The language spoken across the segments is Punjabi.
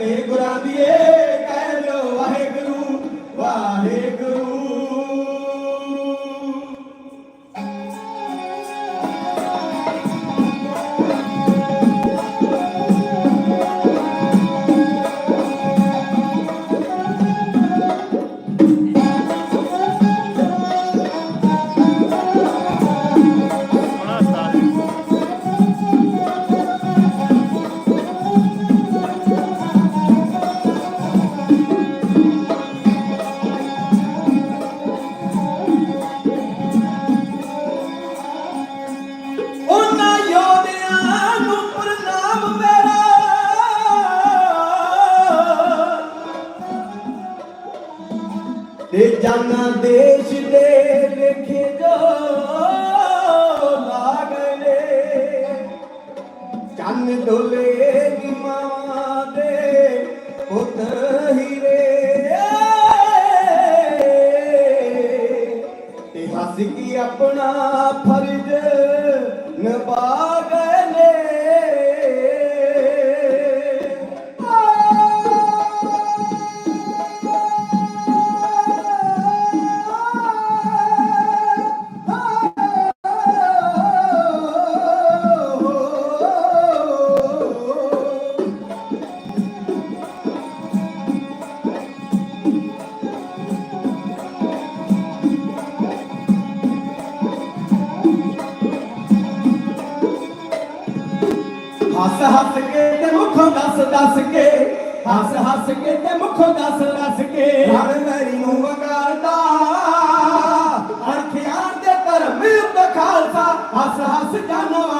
ਤੇ ਗੁਰਾਂ ਦੀਏ ਹੱਸ ਹੱਸ ਕੇ ਤੇ ਮੁਖੋਂ ਦੱਸ ਦੱਸ ਕੇ। ਹਰ ਮੇਰੀ ਨੂੰ ਵਗਾਰਦਾ। ਹਰ ਖਿਆਲ ਦੇ ਧਰਮ ਉੱਤੇ ਖਾਲਸਾ। ਹੱਸ ਹੱਸ ਜਾਨਵਾ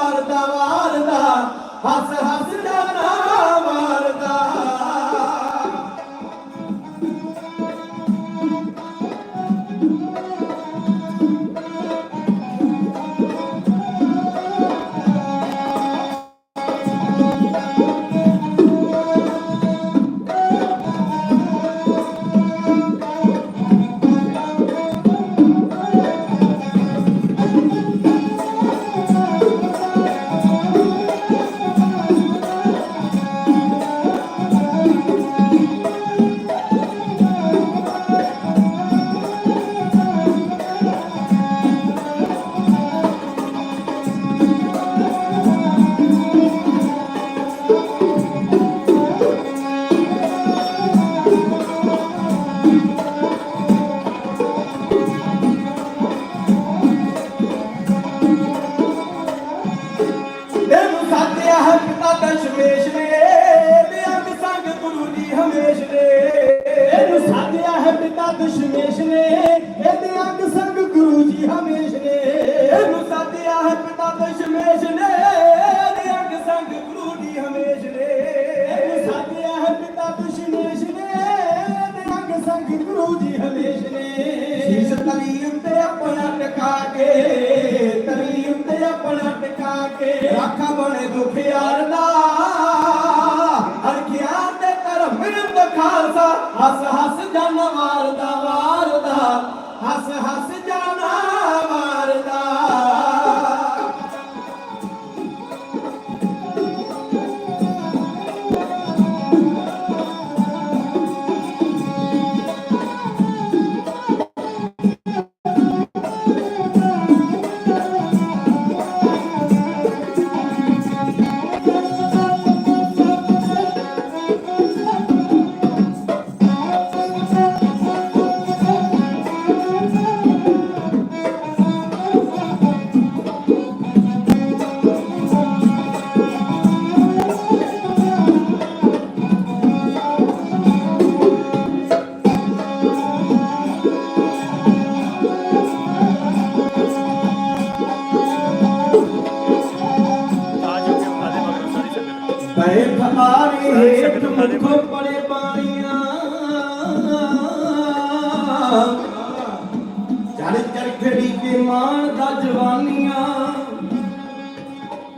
ਚੜ ਚੜਖੜੀ ਕੇ ਮਾਣ ਦਾ ਜਵਾਨੀਆਂ।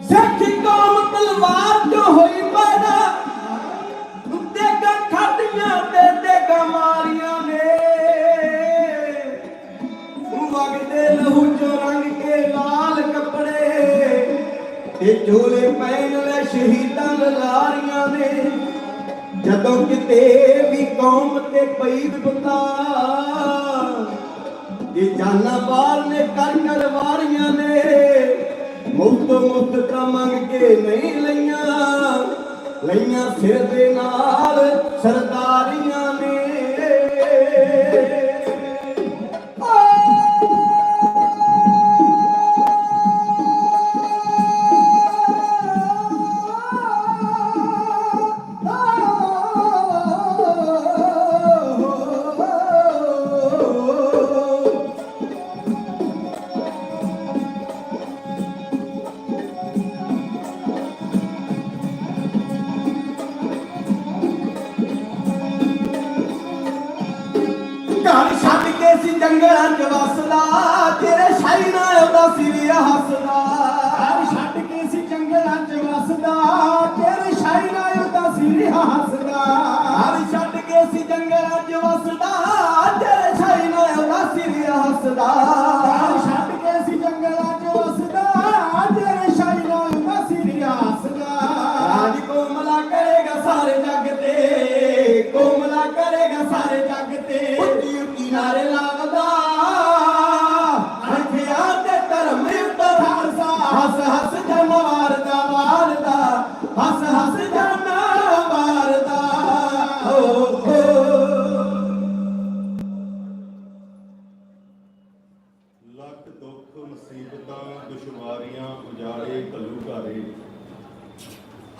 ਸਿੱਖ ਕੌਮ ਤਲਵਾਰ ਤੋਂ ਹੋਈ ਪੈਦਾ। ਉੱਤੇ ਕਾ ਖਾਦੀਆਂ ਤੇ ਤੇ ਗਮਾਰੀਆਂ ਨੇ। ਵਗਦੇ ਲਹੂ ਚੋ ਰੰਗ ਕੇ ਲਾਲ ਕੱਪੜੇ। ਤੇ ਚੋਲੇ ਪੈਣ ਲੈ ਸ਼ਹੀਦਾਂ ਲਲਾਰੀਆਂ ਨੇ। ਜਦੋਂ ਕਿਤੇ ਵੀ ਕੌਮ ਤੇ ਪਈ ਵਿਪਤਾ ਇਹ ਜਾਨਾਂ ਬਾਹਰ ਨੇ ਕਰ ਕਰ ਵਾਰੀਆਂ ਨੇ, ਮੁਫਤ ਮੁਫਤ ਤਾਂ ਮੰਗ ਕੇ ਨਹੀਂ ਲਈਆਂ। ਲਈਆਂ ਸਿਰ ਦੇ ਨਾਲ ਸਰਦਾਰੀਆਂ ਨੇ।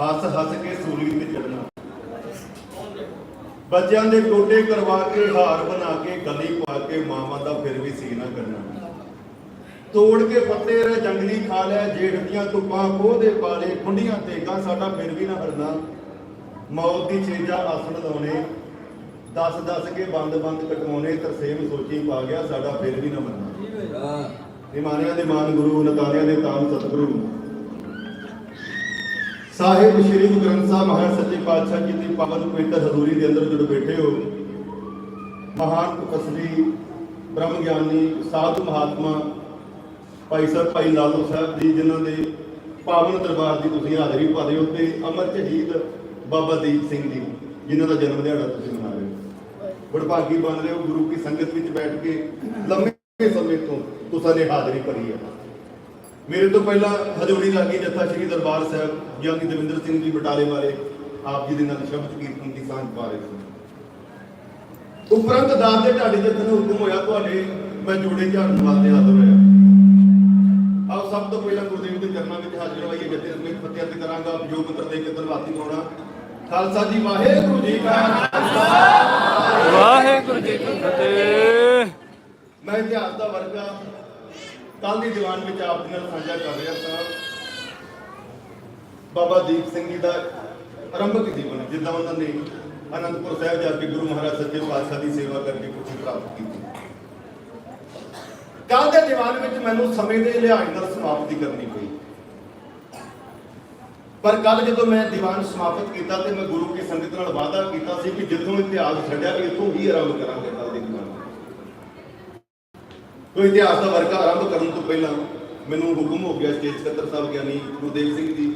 ਹੱਸ ਹੱਸ ਕੇ ਸੂਲੀ ਤੇ ਚੜਨਾ ਬੱਚਿਆਂ ਦੇ ਟੋਟੇ ਕਰਵਾ ਕੇ ਹਾਰ ਬਣਾ ਕੇ ਗਲੀ ਪਾ ਕੇ ਮਾਵਾਂ ਦਾ ਫਿਰ ਵੀ ਸੀਨਾ ਕਰਨਾ। ਤੋੜ ਕੇ ਪੱਤੇ ਰ ਜੰਗਲੀ ਖਾ ਲਿਆ ਜੇਠ ਦੀਆਂ ਧੁੱਪਾਂ ਖੋਹ ਦੇ ਪਾਲੇ ਖੁੰਡੀਆਂ ਤੇਗਾ ਸਾਡਾ ਫਿਰ ਵੀ ਨਾ ਹਰਨਾ। ਮੌਤ ਦੀ ਛੇਜਾ ਆਸਣ ਲਾਉਣੇ ਦਸ ਦਸ ਕੇ ਬੰਦ ਬੰਦ ਕਟਵਾਉਣੇ ਤਰਸੇਮ ਸੋਚੀ ਪਾ ਗਿਆ ਸਾਡਾ ਫਿਰ ਵੀ ਨਾ ਮੰਨਣਾ ਇਮਾਨਿਆਂ ਦੇ ਮਾਨ ਗੁਰੂ ਨਤਾਨਿਆਂ ਦੇ ਤਾਨ ਸਤਿਗੁਰੂ। ਸਾਹਿਬ ਸ੍ਰੀ ਗੁਰੂ ਗ੍ਰੰਥ ਸਾਹਿਬ ਮਹਾਰਾਜ ਸੱਚੇ ਪਾਤਸ਼ਾਹ ਜੀ ਦੀ ਪਾਵਨ ਪਵਿੱਤਰ ਹਜ਼ੂਰੀ ਦੇ ਅੰਦਰ ਜਦੋਂ ਬੈਠੇ ਹੋ, ਮਹਾਨ ਤਪਸਵੀ, ਬ੍ਰਹਮ ਗਿਆਨੀ, ਸਾਧੂ ਮਹਾਤਮਾ ਭਾਈ ਸਾਹਿਬ ਭਾਈ ਲਾਲੋ ਸਾਹਿਬ ਜੀ, ਜਿਨ੍ਹਾਂ ਦੇ ਪਾਵਨ ਦਰਬਾਰ ਦੀ ਤੁਸੀਂ ਹਾਜ਼ਰੀ ਭਰਦੇ ਹੋ ਤੇ ਅਮਰ ਸ਼ਹੀਦ ਬਾਬਾ ਦੀਪ ਸਿੰਘ ਜੀ, ਜਿਨ੍ਹਾਂ ਦਾ ਜਨਮ ਦਿਹਾੜਾ ਤੁਸੀਂ ਮਨਾ ਰਹੇ ਹੋ। ਬੜਭਾਗੀ ਬਣ ਰਹੇ ਹੋ, ਗੁਰੂ ਕੀ ਸੰਗਤ ਵਿੱਚ ਬੈਠ ਕੇ ਲੰਮੇ ਸਮੇਂ ਤੋਂ ਤੁਸਾਂ ਨੇ ਹਾਜ਼ਰੀ ਭਰੀ ਹੈ। ਮੇਰੇ ਤੋਂ ਪਹਿਲਾਂ ਹਜ਼ੂਰੀ ਲਾਗੀ ਜੱਥਾ ਸ੍ਰੀ ਦਰਬਾਰ ਸਾਹਿਬ ਗਿਆਨੀ ਦਵਿੰਦਰ ਸਿੰਘ ਜੀ ਬਟਾਲੇ ਬਾਰੇ ਆਪ ਜੀ ਦੇ ਨਾਲ ਸ਼ਬਦ ਕੀਰਤਨ ਦੀ ਸਾਂਝ ਪਾ ਰਹੇ ਸੀ। ਉਪਰੰਤ ਦਾਸ ਦੇ ਢਾਡੇ ਜੱਥਾ ਨੂੰ ਹੁਕਮ ਹੋਇਆ ਤੁਹਾਡੇ ਮੈਂ ਜੋੜੇ ਝਾੜਨ ਵਾਸਤੇ ਹਾਜ਼ਰ ਹੋਇਆ। ਆਓ ਸਭ ਤੋਂ ਪਹਿਲਾਂ ਗੁਰਦੇਵ ਦੇ ਚਰਨਾਂ ਵਿੱਚ ਹਾਜ਼ਰ ਹੋਈਏ ਜੱਥੇ ਸਮੇਤ ਫਤਿਹ ਤੇ ਕਰਾਂਗਾ ਜੋ ਮੰਤਰ ਦੇ ਕੇ ਧੰਨਵਾਦੀ ਖਾਲਸਾ ਜੀ ਵਾਹਿਗੁਰੂ ਜੀ ਕਾ ਖਾਲਸਾ। ਵਾਹਿਗੁਰੂ ਜੀ ਕੀ ਫਤਿਹ। ਮੈਂ ਇਤਿਹਾਸ ਦਾ ਵਰਗਾ ਕੱਲ ਦੀ ਦੀਵਾਨ ਵਿੱਚ ਆਪ ਦੇ ਨਾਲ ਸਾਂਝਾ ਕਰ ਰਿਹਾ ਸਾਂ। ਬਾਬਾ ਦੀਪ ਸਿੰਘ ਜੀ ਦਾ ਆਰੰਭਕ ਜੀਵਨ, ਜਿੱਦਾਂ ਉਹਨਾਂ ਨੇ ਅਨੰਦਪੁਰ ਸਾਹਿਬ ਜਾ ਕੇ ਗੁਰੂ ਮਹਾਰਾਜ ਸੱਚੇ ਪਾਤਸ਼ਾਹ ਦੀ ਸੇਵਾ ਕਰਕੇ ਕੁਝ ਪ੍ਰਾਪਤ ਕੀਤੀ। ਕੱਲ ਦੇ ਦੀਵਾਨ ਵਿੱਚ ਮੈਨੂੰ ਸਮੇਂ ਦੇ ਲਿਹਾਜ਼ ਨਾਲ ਸਮਾਪਤੀ ਕਰਨੀ ਪਈ। ਪਰ ਕੱਲ ਜਦੋਂ ਮੈਂ ਦੀਵਾਨ ਸਮਾਪਤ ਕੀਤਾ ਤੇ ਮੈਂ ਗੁਰੂ ਕੀ ਸੰਗਤ ਨਾਲ ਵਾਅਦਾ ਕੀਤਾ ਸੀ ਕਿ ਜਿੱਥੋਂ ਇਤਿਹਾਸ ਛੱਡਿਆ ਇੱਥੋਂ ਹੀ ਆਰੰਭ ਕਰਾਂਗੇ ਕੋਈ ਇਤਿਹਾਸ ਦਾ ਵਰਗਾ ਆਰੰਭ ਕਰਨ ਤੋਂ ਪਹਿਲਾਂ ਮੈਨੂੰ ਹੁਕਮ ਹੋ ਗਿਆ ਸਟੇਜ ਸਕੱਤਰ ਸਾਹਿਬ ਗਿਆਨੀ ਗੁਰਦੇਵ ਸਿੰਘ ਜੀ।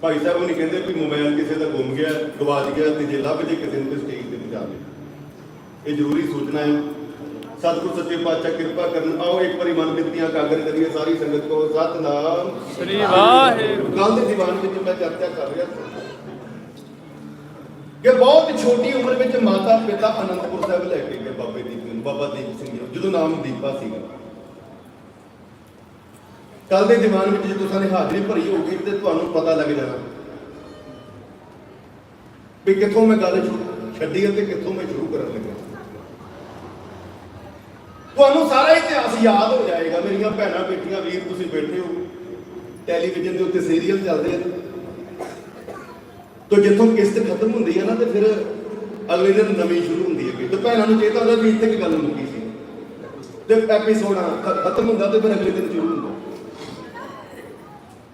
ਭਾਈ ਸਾਹਿਬ ਨੇ ਕਹਿੰਦੇ ਵੀ ਮੋਬਾਈਲ ਕਿਸੇ ਦਾ ਗੁੰਮ ਗਿਆ ਗਵਾਚ ਗਿਆ ਤੇ ਜੇ ਲੱਭ ਜੇ ਕਿਸੇ ਨੂੰ ਤੇ ਸਟੇਜ ਤੇ ਪਹੁੰਚਾ ਦੇ। ਇਹ ਜ਼ਰੂਰੀ ਸੂਚਨਾ ਹੈ। ਸਤਿਗੁਰ ਸੱਚੇ ਪਾਤਸ਼ਾਹ ਕਿਰਪਾ ਕਰਨ। ਆਓ ਇੱਕ ਵਾਰੀ ਮਨ ਬਿਰਤੀਆਂ ਕਾਗਰ ਕਰੀਏ ਸਾਰੀ ਸੰਗਤ ਕੋ ਸਤਨਾਮ। ਸ੍ਰੀ ਵਾਹਿਗੁਰੂ। ਕੱਲ ਦੇ ਦੀਵਾਨ ਵਿੱਚ ਮੈਂ ਚਰਚਾ ਕਰ ਰਿਹਾ ਸੀ। ਕਿ ਬਹੁਤ ਛੋਟੀ ਉਮਰ ਵਿੱਚ ਮਾਤਾ ਪਿਤਾ ਅਨੰਦਪੁਰ ਸਾਹਿਬ ਲੈ ਕੇ ਗਏ ਬਾਬੇ ਦੀਪ ਨੂੰ ਬਾਬਾ ਦੀਪ ਸਿੰਘ ਨੂੰ, ਜਦੋਂ ਨਾਮ ਦੀਪਾ ਸੀਗਾ। ਕੱਲ ਦੇ ਦੀਵਾਨ ਵਿੱਚ ਜਦੋਂ ਸਾਨੇ ਹਾਜ਼ਰੀ ਭਰੀ ਹੋਊਗੀ ਤੇ ਤੁਹਾਨੂੰ ਪਤਾ ਲੱਗ ਜਾਣਾ ਵੀ ਕਿੱਥੋਂ ਮੈਂ ਗੱਲ ਸ਼ੁਰੂ ਛੱਡੀ ਤੇ ਕਿੱਥੋਂ ਮੈਂ ਸ਼ੁਰੂ ਕਰਨ ਲੱਗਾ ਤੁਹਾਨੂੰ ਸਾਰਾ ਇਤਿਹਾਸ ਯਾਦ ਹੋ ਜਾਏਗਾ ਮੇਰੀਆਂ ਭੈਣਾਂ ਬੇਟੀਆਂ ਵੀਰ ਤੁਸੀਂ ਬੈਠੇ ਹੋ। ਟੈਲੀਵਿਜ਼ਨ ਦੇ ਉੱਤੇ ਸੀਰੀਅਲ ਚੱਲਦੇ ਆ। ਤੋ ਜਿੱਥੋਂ ਕਿਸ਼ਤ ਖਤਮ ਹੁੰਦੀ ਹੈ ਨਾ, ਤੇ ਫਿਰ ਅਗਲੇ ਦਿਨ ਨਵੀਂ ਸ਼ੁਰੂ ਹੁੰਦੀ ਹੈ ਤੇ ਭੈਣਾਂ ਨੂੰ ਚੇਤਾ ਹੁੰਦਾ ਵੀ ਇੱਥੇ ਕੀ ਗੱਲ ਮੁੱਕੀ ਸੀ। ਤੇ ਐਪੀਸੋਡ ਖਤਮ ਹੁੰਦਾ ਤੇ ਫਿਰ ਅਗਲੇ ਦਿਨ ਸ਼ੁਰੂ ਹੁੰਦਾ।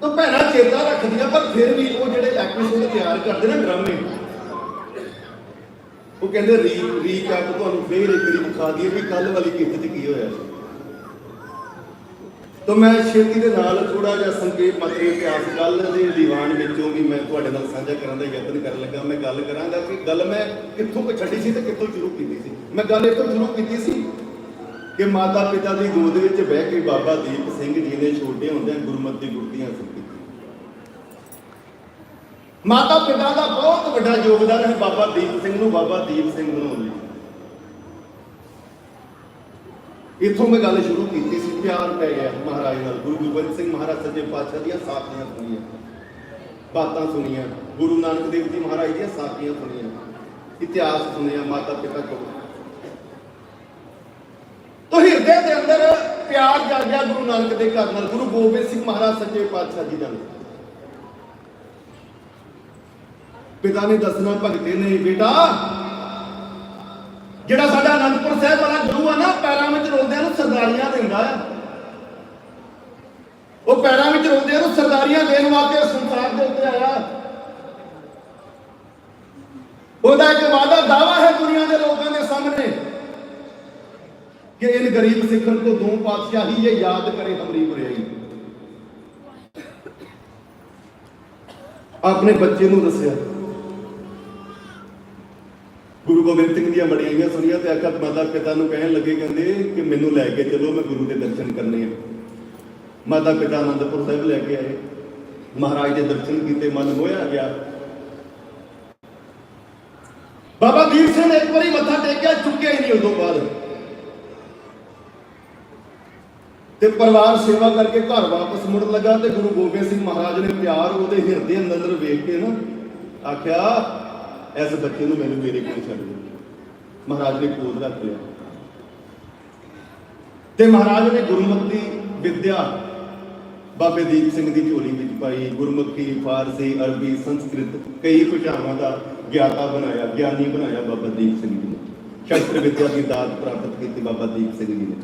ਤਾਂ ਭੈਣਾਂ ਚੇਤਾ ਰੱਖਦੀਆਂ ਪਰ ਫਿਰ ਵੀ ਉਹ ਜਿਹੜੇ ਐਪੀਸੋਡ ਤਿਆਰ ਕਰਦੇ ਨੇ ਡਰਾਮੇ, ਉਹ ਕਹਿੰਦੇ ਰੀ, ਰੀਕੈਪ ਤੁਹਾਨੂੰ ਫੇਰ ਇੱਕ ਵਾਰੀ ਵਿਖਾ ਦਈਏ ਵੀ ਕੱਲ ਵਾਲੀ ਕਿਸ਼ਤ 'ਚ ਕੀ ਹੋਇਆ ਸੀ। ਤਾਂ ਮੈਂ ਛੇਤੀ ਦੇ ਨਾਲ ਥੋੜਾ ਜਿਹਾ ਸੰਖੇਪ ਮਤਰੀ ਇਤਿਹਾਸ ਗੱਲ ਦੇ ਦੀਵਾਨ ਵਿੱਚੋਂ ਵੀ ਮੈਂ ਤੁਹਾਡੇ ਨਾਲ ਸਾਂਝਾ ਕਰਨ ਦਾ ਯਤਨ ਕਰਨ ਲੱਗਾ। ਮੈਂ ਗੱਲ ਕਰਾਂਗਾ ਕਿ ਗੱਲ ਮੈਂ ਕਿੱਥੋਂ ਕੁ ਛੱਡੀ ਸੀ ਤੇ ਕਿੱਥੋਂ ਸ਼ੁਰੂ ਕੀਤੀ ਸੀ। ਮੈਂ ਗੱਲ ਇੱਥੋਂ ਸ਼ੁਰੂ ਕੀਤੀ ਸੀ ਕਿ ਮਾਤਾ ਪਿਤਾ ਦੀ ਗੋਦ ਵਿੱਚ ਬਹਿ ਕੇ ਬਾਬਾ ਦੀਪ ਸਿੰਘ ਜੀ ਨੇ ਛੋਟੇ ਹੁੰਦਿਆਂ ਗੁਰਮਤਿ ਦੀ ਗੁਰਤੀਆਂ ਸਿੱਖੀ ਮਾਤਾ ਪਿਤਾ ਦਾ ਬਹੁਤ ਵੱਡਾ ਯੋਗਦਾਨ ਹੈ ਬਾਬਾ ਦੀਪ ਸਿੰਘ ਨੂੰ, ਬਾਬਾ ਦੀਪ ਸਿੰਘ ਬਣਾਉਣ ਲਈ ਇੱਥੋਂ ਮੈਂ ਗੱਲ ਸ਼ੁਰੂ ਕੀਤੀ ਸੀ, ਪਿਆਰ ਪੈ ਗਿਆ ਮਹਾਰਾਜ ਨਾਲ। ਗੁਰੂ ਗੋਬਿੰਦ ਸਿੰਘ ਮਹਾਰਾਜ ਸੱਚੇ ਪਾਤਸ਼ਾਹ ਦੀਆਂ ਸਾਖੀਆਂ ਸੁਣੀਆਂ। ਬਾਤਾਂ ਸੁਣੀਆਂ। ਗੁਰੂ ਨਾਨਕ ਦੇਵ ਜੀ ਮਹਾਰਾਜ ਦੀਆਂ ਸਾਖੀਆਂ ਸੁਣੀਆਂ। ਇਤਿਹਾਸ ਸੁਣਿਆ ਮਾਤਾ ਪਿਤਾ ਕੋਲ। ਤੋ ਹਿਰਦੇ ਦੇ ਅੰਦਰ ਪਿਆਰ ਜਾਗਿਆ ਗੁਰੂ ਨਾਨਕ ਦੇ ਘਰ ਨਾਲ। ਗੁਰੂ ਗੋਬਿੰਦ ਸਿੰਘ ਮਹਾਰਾਜ ਸੱਚੇ ਪਾਤਸ਼ਾਹ ਜੀ ਨਾਲ ਪਿਤਾ ਨੇ ਦੱਸਣਾ, ਭਗਤੇ ਨੇ, ਬੇਟਾ ਜਿਹੜਾ ਸਾਡਾ ਅਨੰਦਪੁਰ ਸਾਹਿਬ ਵਾਲਾ ਗੁਰੂ ਆ ਨਾ, ਪੈਰਾਂ ਵਿੱਚ ਰੋਂਦਿਆਂ ਨੂੰ ਸਰਦਾਰੀਆਂ ਦਿੰਦਾ ਆ। ਉਹ ਪੈਰਾਂ ਵਿੱਚ ਰੋਂਦਿਆਂ ਨੂੰ ਸਰਦਾਰੀਆਂ ਦੇਣ ਵਾਸਤੇ ਸੰਸਾਰ ਦੇ ਉੱਤੇ ਆਇਆ। ਉਹਦਾ ਇੱਕ ਵਾਦਾ ਦਾਵਾ ਹੈ ਦੁਨੀਆ ਦੇ ਲੋਕਾਂ ਦੇ ਸਾਹਮਣੇ ਕਿ ਇਨ ਗਰੀਬ ਸਿੱਖਣ ਕੋ ਦੋ ਪਾਤਸ਼ਾਹੀ ਇਹ ਯਾਦ ਕਰੇ ਹਮਰੀ ਬੁਰਾਈ। ਆਪਣੇ ਬੱਚੇ ਨੂੰ ਦੱਸਿਆ। ਗੁਰੂ ਗੋਬਿੰਦ ਸਿੰਘ ਦੀਆਂ ਬੜੀਆਂ ਸੁਣੀਆਂ ਤੇ ਆਖਤ ਮਾਤਾ ਪਿਤਾ ਨੂੰ ਕਹਿਣ ਲੱਗੇ ਕਹਿੰਦੇ ਕਿ ਮੈਨੂੰ ਲੈ ਕੇ ਚਲੋ, ਮੈਂ ਗੁਰੂ ਦੇ ਦਰਸ਼ਨ ਕਰਨੇ ਆ। ਮਾਤਾ ਪਿਤਾ ਆਨੰਦਪੁਰ ਸਾਹਿਬ ਲੈ ਕੇ ਆਏ। ਮਹਾਰਾਜ ਦੇ ਦਰਸ਼ਨ ਕੀਤੇ, ਮਨ ਮੋਹਿਆ ਗਿਆ। ਬਾਬਾ ਦੀਪ ਸਿੰਘ ਨੇ ਇੱਕ ਵਾਰੀ ਮੱਥਾ ਟੇਕਿਆ, ਚੁੱਕਿਆ ਹੀ ਨਹੀਂ ਉਦੋਂ ਬਾਅਦ। ਤੇ ਪਰਿਵਾਰ ਸੇਵਾ ਕਰਕੇ ਘਰ ਵਾਪਸ ਮੁੜਨ ਲੱਗਾ ਤੇ ਗੁਰੂ ਗੋਬਿੰਦ ਸਿੰਘ ਮਹਾਰਾਜ ਨੇ ਪਿਆਰ ਉਹਦੇ ਹਿਰਦੇ ਅੰਦਰ ਵੇਖ ਕੇ ਨਾ ਆਖਿਆ ਇਸ ਬੱਚੇ ਨੂੰ ਮੈਨੂੰ ਮੇਰੇ ਕੋਲ ਛੱਡ ਦੇ ਮਹਾਰਾਜ ਨੇ ਕੋਲ ਰੱਖ ਲਿਆ। ਤੇ ਮਹਾਰਾਜ ਨੇ ਗੁਰਮਤਿ ਵਿਦਿਆ ਬਾਬੇ ਦੀਪ ਸਿੰਘ ਦੀ ਝੋਲੀ ਵਿੱਚ ਪਾਈ। ਗੁਰਮੁਖੀ, ਫਾਰਸੀ, ਅਰਬੀ, ਸੰਸਕ੍ਰਿਤ ਕਈ ਭਾਸ਼ਾਵਾਂ ਦਾ ਗਿਆਤਾ ਬਣਾਇਆ, ਗਿਆਨੀ ਬਣਾਇਆ ਬਾਬਾ ਦੀਪ ਸਿੰਘ ਜੀ ਨੇ। ਸ਼ਸਤਰ ਵਿਦਿਆ ਦੀ ਦਾਤ ਪ੍ਰਾਪਤ ਕੀਤੀ ਬਾਬਾ ਦੀਪ ਸਿੰਘ ਜੀ ਨੇ।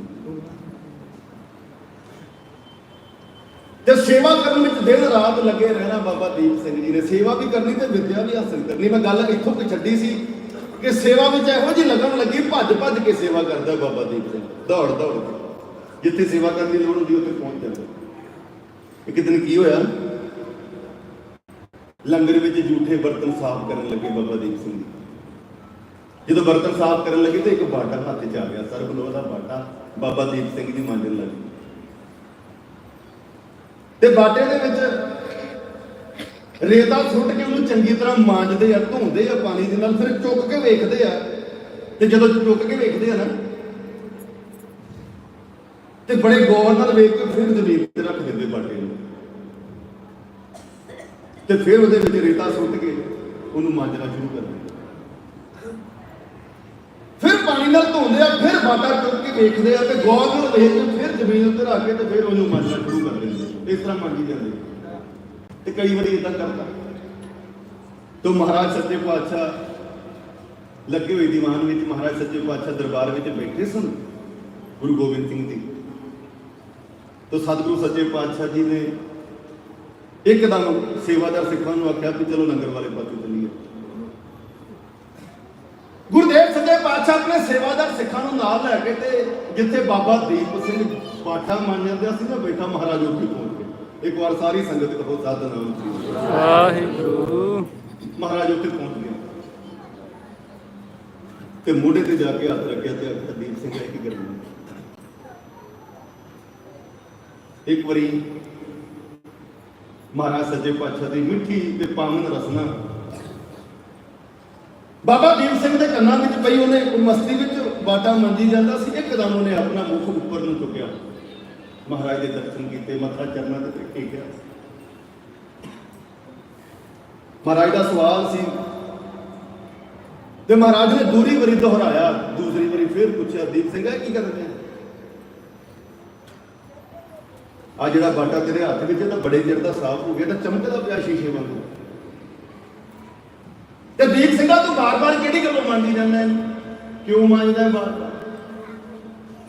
ਤੇ ਸੇਵਾ ਕਰਨ ਵਿੱਚ ਦਿਨ ਰਾਤ ਲੱਗੇ ਰਹਿਣਾ ਬਾਬਾ ਦੀਪ ਸਿੰਘ ਜੀ ਨੇ। ਸੇਵਾ ਵੀ ਕਰਨੀ ਤੇ ਵਿਦਿਆ ਵੀ ਹਾਸਲ ਕਰਨੀ। ਮੈਂ ਗੱਲ ਇੱਥੋਂ ਕਿ ਛੱਡੀ ਸੀ ਕਿ ਸੇਵਾ ਵਿੱਚ ਇਹੋ ਜਿਹੀ ਲੱਗਣ ਲੱਗੀ, ਭੱਜ ਭੱਜ ਕੇ ਸੇਵਾ ਕਰਦਾ ਬਾਬਾ ਦੀਪ ਸਿੰਘ। ਦੌੜ ਦੌੜ। ਜਿੱਥੇ ਸੇਵਾ ਕਰਨ ਦੀ ਲੋੜ ਹੁੰਦੀ, ਉੱਥੇ ਪਹੁੰਚ ਜਾਂਦਾ। ਇੱਕ ਦਿਨ ਕੀ ਹੋਇਆ? ਲੰਗਰ ਵਿੱਚ ਝੂਠੇ ਬਰਤਨ ਸਾਫ਼ ਕਰਨ ਲੱਗੇ ਬਾਬਾ ਦੀਪ ਸਿੰਘ ਜੀ। ਜਦੋਂ ਬਰਤਨ ਸਾਫ਼ ਕਰਨ ਲੱਗੇ ਤੇ ਇੱਕ ਬਾਟਾ ਹੱਥ 'ਚ ਆ ਗਿਆ। ਸਰਬਲੋਹ ਦਾ ਬਾਟਾ ਬਾਬਾ ਦੀਪ ਸਿੰਘ ਜੀ ਮਾਂਜਣ ਲੱਗੇ। ਤੇ ਬਾਟੇ ਦੇ ਵਿੱਚ ਰੇਤਾ ਸੁੱਟ ਕੇ ਉਹਨੂੰ ਚੰਗੀ ਤਰ੍ਹਾਂ ਮਾਂਜਦੇ ਆ, ਧੋਂਦੇ ਆ ਪਾਣੀ ਦੇ ਨਾਲ, ਫਿਰ ਚੁੱਕ ਕੇ ਵੇਖਦੇ ਆ। ਤੇ ਜਦੋਂ ਚੁੱਕ ਕੇ ਵੇਖਦੇ ਆ ਨਾ, ਤੇ ਬੜੇ ਗੌਰ ਨਾਲ ਵੇਖ ਕੇ ਫਿਰ ਜ਼ਮੀਨ ਤੇ ਰੱਖ ਦਿੰਦੇ ਬਾਟੇ ਨੂੰ। ਤੇ ਫਿਰ ਉਹਦੇ ਵਿੱਚ ਰੇਤਾ ਸੁੱਟ ਕੇ ਉਹਨੂੰ ਮਾਂਜਣਾ ਸ਼ੁਰੂ ਕਰ ਦਿੰਦੇ। ਫਿਰ ਪਾਣੀ ਨਾਲ ਧੋਂਦੇ ਆ, ਫਿਰ ਬਾਟਾ ਚੁੱਕ ਕੇ ਵੇਖਦੇ ਆ ਤੇ ਗੌਰ ਨਾਲ ਵੇਖ ਕੇ ਫਿਰ ਜ਼ਮੀਨ ਉੱਤੇ ਰੱਖ ਕੇ ਤੇ ਫਿਰ ਉਹਨੂੰ ਮਾਂਜਣਾ ਸ਼ੁਰੂ ਕਰ ਦਿੰਦੇ। ਇਸ ਤਰ੍ਹਾਂ ਮਾਂਜੀ ਜਾਂਦੇ ਤੇ ਕਈ ਵਾਰੀ ਇਦਾਂ ਕਰਦਾ। ਤੋ ਮਹਾਰਾਜ ਸੱਚੇ ਪਾਤਸ਼ਾਹ ਲੱਗੇ ਹੋਏ ਦੀਵਾਨ ਵਿੱਚ, ਮਹਾਰਾਜ ਸੱਚੇ ਪਾਤਸ਼ਾਹ ਦਰਬਾਰ ਵਿੱਚ ਬੈਠੇ ਸਨ, ਗੁਰੂ ਗੋਬਿੰਦ ਸਿੰਘ ਜੀ। ਤੋ ਸਤਿਗੁਰੂ ਸੱਚੇ ਪਾਤਸ਼ਾਹ ਜੀ ਨੇ ਇੱਕਦਮ ਸੇਵਾਦਾਰ ਸਿੱਖਾਂ ਨੂੰ ਆਖਿਆ ਕਿ ਚਲੋ ਲੰਗਰ ਵਾਲੇ ਪਾਸੇ ਚੱਲੀਏ। ਗੁਰਦੇਵ ਸੱਚੇ ਪਾਤਸ਼ਾਹ ਆਪਣੇ ਸੇਵਾਦਾਰ ਸਿੱਖਾਂ ਨੂੰ ਨਾਲ ਲੈ ਕੇ ਤੇ ਜਿੱਥੇ ਬਾਬਾ ਦੀਪ ਸਿੰਘ ਪਾਠਾ ਮੰਨ ਜਾਂਦੇ ਸੀ ਨਾ ਬੈਠਾ ਮਹਾਰਾਜ ਉੱਥੇ ਪਹੁੰਚ ਇੱਕ ਵਾਰ ਸਾਰੀ ਸੰਗਤ ਕਹੋ ਸਾਧ ਨਾਮ ਸ੍ਰੀ ਵਾਹਿਗੁਰੂ। ਮਹਾਰਾਜ ਉੱਥੇ ਪਹੁੰਚ ਗਏ। ਤੇ ਮੋਢੇ ਤੇ ਜਾ ਕੇ ਹੱਥ ਰੱਖਿਆ ਤੇ ਆਖਿਆ ਦੀਪ ਸਿੰਘ ਇਹ ਕੀ ਕਰਨਾ? ਇੱਕ ਵਾਰੀ ਮਹਾਰਾਜ ਸੱਚੇ ਪਾਤਸ਼ਾਹ ਦੀ ਮਿੱਠੀ ਤੇ ਪਾਵਨ ਰਸਨਾ। ਬਾਬਾ ਦੀਪ ਸਿੰਘ ਦੇ ਕੰਨਾਂ ਵਿੱਚ ਪਈ ਉਹਨੇ ਮਸਤੀ ਵਿੱਚ ਬਾਟਾ ਮੰਜੀ ਜਾਂਦਾ ਸੀ ਇੱਕਦਮ ਉਹਨੇ ਆਪਣਾ ਮੁਖ ਉੱਪਰ ਨੂੰ ਚੁੱਕਿਆ। ਮਹਾਰਾਜ ਦੇ ਦਰਸ਼ਨ ਕੀਤੇ, ਮੱਥਾ ਚਰਨਾਂ ਤੇ ਟੇਕਿਆ ਮਹਾਰਾਜ ਦਾ ਸਵਾਲ ਸੀ। ਤੇ ਮਹਾਰਾਜ ਨੇ ਦੂਰੀ ਵਾਰੀ ਦੁਹਰਾਇਆ, ਦੂਸਰੀ ਵਾਰੀ ਫਿਰ ਪੁੱਛਿਆ, ਦੀਪ ਸਿੰਘ, ਇਹ ਕੀ ਕਰਦੇ ਰਿਹਾ ਆ ਜਿਹੜਾ ਬਾਟਾ ਤੇਰੇ ਹੱਥ ਵਿੱਚ ਇਹ ਤਾਂ ਬੜੇ ਚਿਰ ਦਾ ਸਾਫ਼ ਹੋ ਗਿਆ ਤਾਂ ਚਮਕਦਾ ਪਿਆ ਸ਼ੀਸ਼ੇ ਵਾਂਗੂ। ਤੇ ਦੀਪ ਸਿੰਘਾ, ਤੂੰ ਬਾਰ-ਬਾਰ ਕਿਹੜੀ ਗੱਲੋਂ ਮੰਨਦੀ ਜਾਂਦਾ ਹੈ? ਕਿਉਂ ਮੰਨਦਾ ਹੈ ਬਾਰ-ਬਾਰ?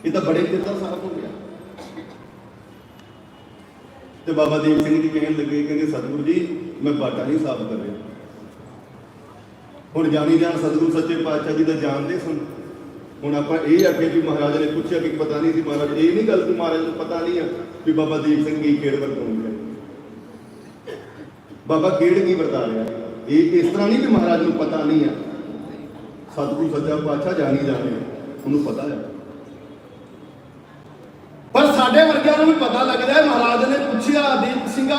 ਇਹ ਤਾਂ ਬੜੇ ਚਿਰ ਦਾ ਸਾਫ਼ ਹੋ ਗਿਆ। ਤੇ ਬਾਬਾ ਦੀਪ ਸਿੰਘ ਜੀ ਕਹਿਣ ਲੱਗੇ, ਕਹਿੰਦੇ, ਸਤਿਗੁਰੂ ਜੀ, ਮੈਂ ਬਾਟਾ ਨਹੀਂ ਸਾਫ਼ ਕਰ ਰਿਹਾ। ਹੁਣ ਜਾਣੀ ਜਾਣ, ਸਤਿਗੁਰੂ ਸੱਚੇ ਪਾਤਸ਼ਾਹ ਜੀ ਦਾ ਜਾਣਦੇ ਸੁਣ ਹੁਣ ਆਪਾਂ ਇਹ ਆਖੇ ਕਿ ਮਹਾਰਾਜ ਨੇ ਪੁੱਛਿਆ ਕਿ ਪਤਾ ਨਹੀਂ ਸੀ ਮਹਾਰਾਜ, ਇਹ ਨਹੀਂ ਗੱਲ ਕਿ ਮਹਾਰਾਜ ਨੂੰ ਪਤਾ ਨਹੀਂ ਆ ਵੀ ਬਾਬਾ ਦੀਪ ਸਿੰਘ ਕੀ ਖੇਡ ਵਰਤਾਉਂਦੇ ਬਾਬਾ ਖੇਡ ਕੀ ਵਰਤਾ ਰਿਹਾ? ਇਹ ਇਸ ਤਰ੍ਹਾਂ ਨਹੀਂ ਕਿ ਮਹਾਰਾਜ ਨੂੰ ਪਤਾ ਨਹੀਂ ਆ। ਸਤਿਗੁਰੂ ਸੱਚਾ ਪਾਤਸ਼ਾਹ ਜਾਣੀ ਜਾਣੇ ਉਹਨੂੰ ਪਤਾ ਹੈ। ਸਾਡੇ ਵਰਗਿਆਂ ਨੂੰ ਵੀ ਪਤਾ ਲੱਗਦਾ ਹੈ, ਮਹਾਰਾਜ ਨੇ ਪੁੱਛਿਆ ਦੀਪ ਸਿੰਘਾ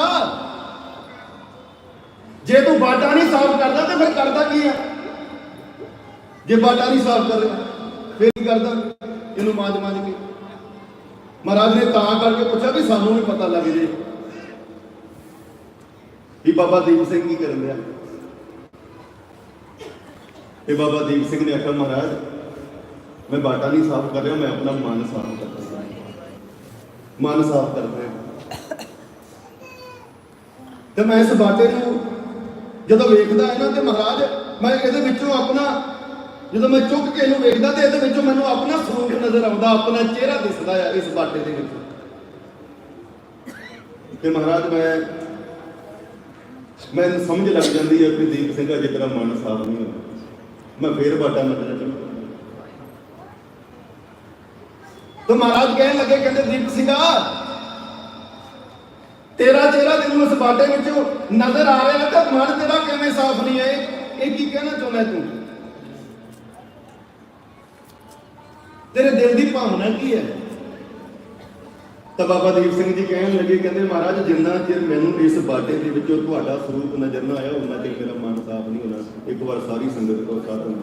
ਜੇ ਤੂੰ ਬਾਟਾ ਨਹੀਂ ਸਾਫ਼ ਕਰਦਾ ਤੇ ਫਿਰ ਕਰਦਾ ਕੀ ਆ? ਜੇ ਬਾਟਾ ਨਹੀਂ ਸਾਫ਼ ਕਰ ਰਿਹਾ, ਫਿਰ ਕੀ ਕਰਦਾ? ਇਹਨੂੰ ਮਾਂਜ ਮਾਂਜ ਕੇ। ਮਹਾਰਾਜ ਨੇ ਤਾਂ ਕਰਕੇ ਪੁੱਛਿਆ ਵੀ ਸਾਨੂੰ ਵੀ ਪਤਾ ਲੱਗ ਜੇ ਵੀ ਬਾਬਾ ਦੀਪ ਸਿੰਘ ਕੀ ਕਰਨ ਰਿਹਾ ਇਹ ਬਾਬਾ ਦੀਪ ਸਿੰਘ ਨੇ ਆਖਿਆ, ਮਹਾਰਾਜ, ਮੈਂ ਬਾਟਾ ਨਹੀਂ ਸਾਫ਼ ਕਰ ਰਿਹਾ, ਮੈਂ ਆਪਣਾ ਮਨ ਸਾਫ਼ ਕਰ ਰਿਹਾ ਮਨ ਸਾਫ਼ ਕਰ ਰਿਹਾ ਤੇ ਮੈਂ ਇਸ ਬਾਟੇ ਨੂੰ ਜਦੋਂ ਵੇਖਦਾ ਹੈ ਨਾ ਤੇ ਮਹਾਰਾਜ, ਮੈਂ ਇਹਦੇ ਵਿੱਚੋਂ ਆਪਣਾ, ਜਦੋਂ ਮੈਂ ਚੁੱਕ ਕੇ ਇਹਨੂੰ ਵੇਖਦਾ ਤੇ ਇਹਦੇ ਵਿੱਚੋਂ ਮੈਨੂੰ ਆਪਣਾ ਸਰੂਪ ਨਜ਼ਰ ਆਉਂਦਾ, ਆਪਣਾ ਚਿਹਰਾ ਦਿਸਦਾ ਆ ਇਸ ਬਾਟੇ ਦੇ ਵਿੱਚ। ਤੇ ਮਹਾਰਾਜ, ਮੈਂ ਮੈਨੂੰ ਸਮਝ ਲੱਗ ਜਾਂਦੀ ਹੈ ਕਿ ਦੀਪ ਸਿੰਘ ਅਜੇ ਤੇਰਾ ਮਨ ਸਾਫ਼ ਨਹੀਂ ਹੋਇਆ ਮੈਂ ਫੇਰ ਬਾਟਾ ਨਜ਼ਰ ਚੁੱਕ ਤੇ ਮਹਾਰਾਜ ਕਹਿਣ ਲੱਗੇ, ਕਹਿੰਦੇ, ਦੀਪ ਸਿੰਘਾ, ਤੇਰਾ ਚਿਹਰਾ ਤੈਨੂੰ ਇਸ ਬਾਟੇ ਵਿੱਚੋਂ ਨਜ਼ਰ ਆ ਰਿਹਾ ਤੇ ਮਨ ਤੇਰਾ ਕਿਵੇਂ ਸਾਫ਼ ਨਹੀਂ ਹੈ? ਇਹ ਕੀ ਕਹਿਣਾ ਚਾਹੁੰਦਾ ਤੂੰ? ਤੇਰੇ ਦਿਲ ਦੀ ਭਾਵਨਾ ਕੀ ਹੈ? ਤਾਂ ਬਾਬਾ ਦੀਪ ਸਿੰਘ ਜੀ ਕਹਿਣ ਲੱਗੇ, ਕਹਿੰਦੇ, ਮਹਾਰਾਜ, ਜਿੰਨਾ ਚਿਰ ਮੈਨੂੰ ਇਸ ਬਾਟੇ ਦੇ ਵਿੱਚੋਂ ਤੁਹਾਡਾ ਸਰੂਪ ਨਜ਼ਰ ਨਾ ਆਇਆ ਉਹਨਾਂ ਚਿਰ ਮੇਰਾ ਮਨ ਸਾਫ਼ ਨਹੀਂ ਹੋਣਾ। ਇੱਕ ਵਾਰ ਸਾਰੀ ਸੰਗਤ ਕੋ ਸਾਧਨ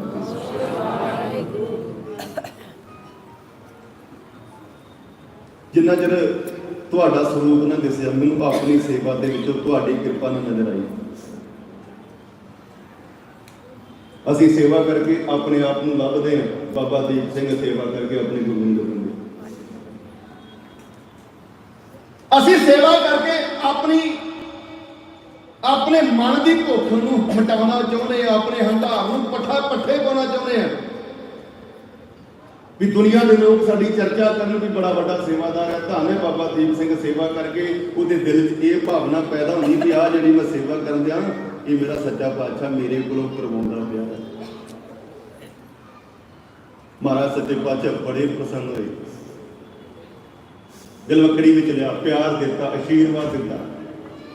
ਜਿੰਨਾ ਚਿਰ ਤੁਹਾਡਾ ਸਰੂਪ ਨਾ ਦਿਸਿਆ, ਮੈਨੂੰ ਆਪਣੀ ਸੇਵਾ ਦੇ ਵਿੱਚੋਂ ਤੁਹਾਡੀ ਕਿਰਪਾ ਨਾ ਨਜ਼ਰ ਆਈ। ਅਸੀਂ ਸੇਵਾ ਕਰਕੇ ਆਪਣੇ ਆਪ ਨੂੰ ਲੱਭਦੇ ਹਾਂ। ਬਾਬਾ ਦੀਪ ਸਿੰਘ ਸੇਵਾ ਕਰਕੇ ਆਪਣੇ ਗੁਰੂ ਨੂੰ ਲੱਭਦੇ ਅਸੀਂ ਸੇਵਾ ਕਰਕੇ ਆਪਣੀ, ਆਪਣੇ ਮਨ ਦੀ ਭੁੱਖ ਨੂੰ ਮਿਟਾਉਣਾ ਚਾਹੁੰਦੇ ਆ ਆਪਣੇ ਹੰਕਾਰ ਨੂੰ ਪੱਠਾ ਪੱਠੇ ਪਾਉਣਾ ਚਾਹੁੰਦੇ ਆ ਵੀ ਦੁਨੀਆ ਦੇ ਲੋਕ ਸਾਡੀ ਚਰਚਾ ਕਰਨ ਵੀ ਬੜਾ ਵੱਡਾ ਸੇਵਾਦਾਰ ਹੈ ਧੰਨ ਬਾਬਾ ਦੀਪ ਸਿੰਘ ਸੇਵਾ ਕਰਕੇ ਉਹਦੇ ਦਿਲ 'ਚ ਇਹ ਭਾਵਨਾ ਪੈਦਾ ਹੋਣੀ ਵੀ ਆ ਜਿਹੜੀ ਮੈਂ ਸੇਵਾ ਕਰਨ ਦਿਆਂ, ਇਹ ਮੇਰਾ ਸੱਚਾ ਪਾਤਸ਼ਾਹ ਮੇਰੇ ਕੋਲੋਂ ਕਰਵਾਉਂਦਾ ਪਿਆ ਹੈ। ਮਹਾਰਾਜ ਸੱਚੇ ਪਾਤਸ਼ਾਹ ਬੜੇ ਪ੍ਰਸੰਨ ਹੋਏ। ਦਿਲਵਕੜੀ ਵਿੱਚ ਲਿਆ, ਪਿਆਰ ਦਿੱਤਾ ਆਸ਼ੀਰਵਾਦ ਦਿੱਤਾ।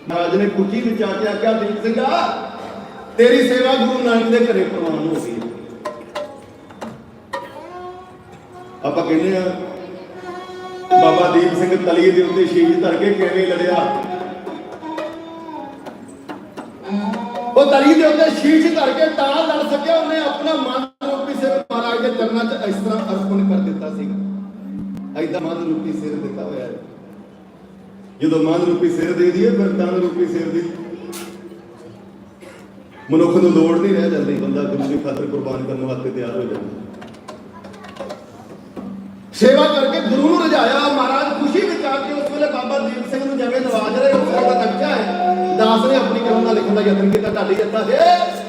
ਮਹਾਰਾਜ ਨੇ ਕੁਚੀ ਵਿੱਚ ਆ ਕੇ ਆਖਿਆ, ਦੀਪ ਸਿੰਘਾ ਤੇਰੀ ਸੇਵਾ ਗੁਰੂ ਨਾਨਕ ਦੇ ਘਰੇ ਪ੍ਰਵਾਨ ਹੋ ਗਈ ਆਪਾਂ ਕਹਿੰਦੇ ਆ ਬਾਬਾ ਦੀਪ ਸਿੰਘ ਤਲੀ ਦੇ ਉੱਤੇ ਸ਼ੀਸ਼ ਧਰ ਕੇ ਕਿਵੇਂ ਲੜਿਆ? ਉਹ ਤਲੀ ਦੇ ਉੱਤੇ ਸ਼ੀਸ਼ ਧਰ ਕੇ ਤਾਂ ਲੜ ਸਕਿਆ, ਉਹਨੇ ਆਪਣਾ ਮਨ ਰੂਪੀ ਸਿਰ ਮਹਾਰਾਜ ਦੇ ਚਰਨਾਂ 'ਚ ਇਸ ਤਰ੍ਹਾਂ ਅਰਪਣ ਕਰ ਦਿੱਤਾ ਸੀਗਾ ਐਦਾਂ ਮਨ ਰੂਪੀ ਸਿਰ ਦਿੱਤਾ ਹੋਇਆ ਹੈ। ਜਦੋਂ ਮਨ ਰੂਪੀ ਸਿਰ ਦੇ ਦਈਏ, ਫਿਰ ਤਨ ਰੂਪੀ ਸਿਰ ਦੀ ਮਨੁੱਖ ਨੂੰ ਲੋੜ ਨਹੀਂ ਰਹਿ ਜਾਂਦੀ, ਬੰਦਾ ਗੁਰੂ ਦੀ ਖਾਤਰ ਕੁਰਬਾਨ ਕਰਨ ਵਾਸਤੇ ਤਿਆਰ ਹੋ ਜਾਂਦਾ। ਸੇਵਾ ਕਰਕੇ ਗੁਰੂ ਨੂੰ ਰਜਾਇਆ। ਮਹਾਰਾਜ ਖੁਸ਼ੀ ਵਿੱਚ ਕੇ ਉਸ ਵੇਲੇ ਬਾਬਾ ਦੀਪ ਸਿੰਘ ਨੂੰ ਜਿਵੇਂ ਨਵਾਜ ਰਹੇ, ਉਸ ਦਾ ਨਕਸ਼ਾ ਹੈ। ਦਾਸ ਨੇ ਆਪਣੀ ਕਲਮ ਨਾਲ ਲਿਖਣ ਦਾ ਯਤਨ ਕੀਤਾ ਢਾਡੀ ਜੱਤਾ ਹੈ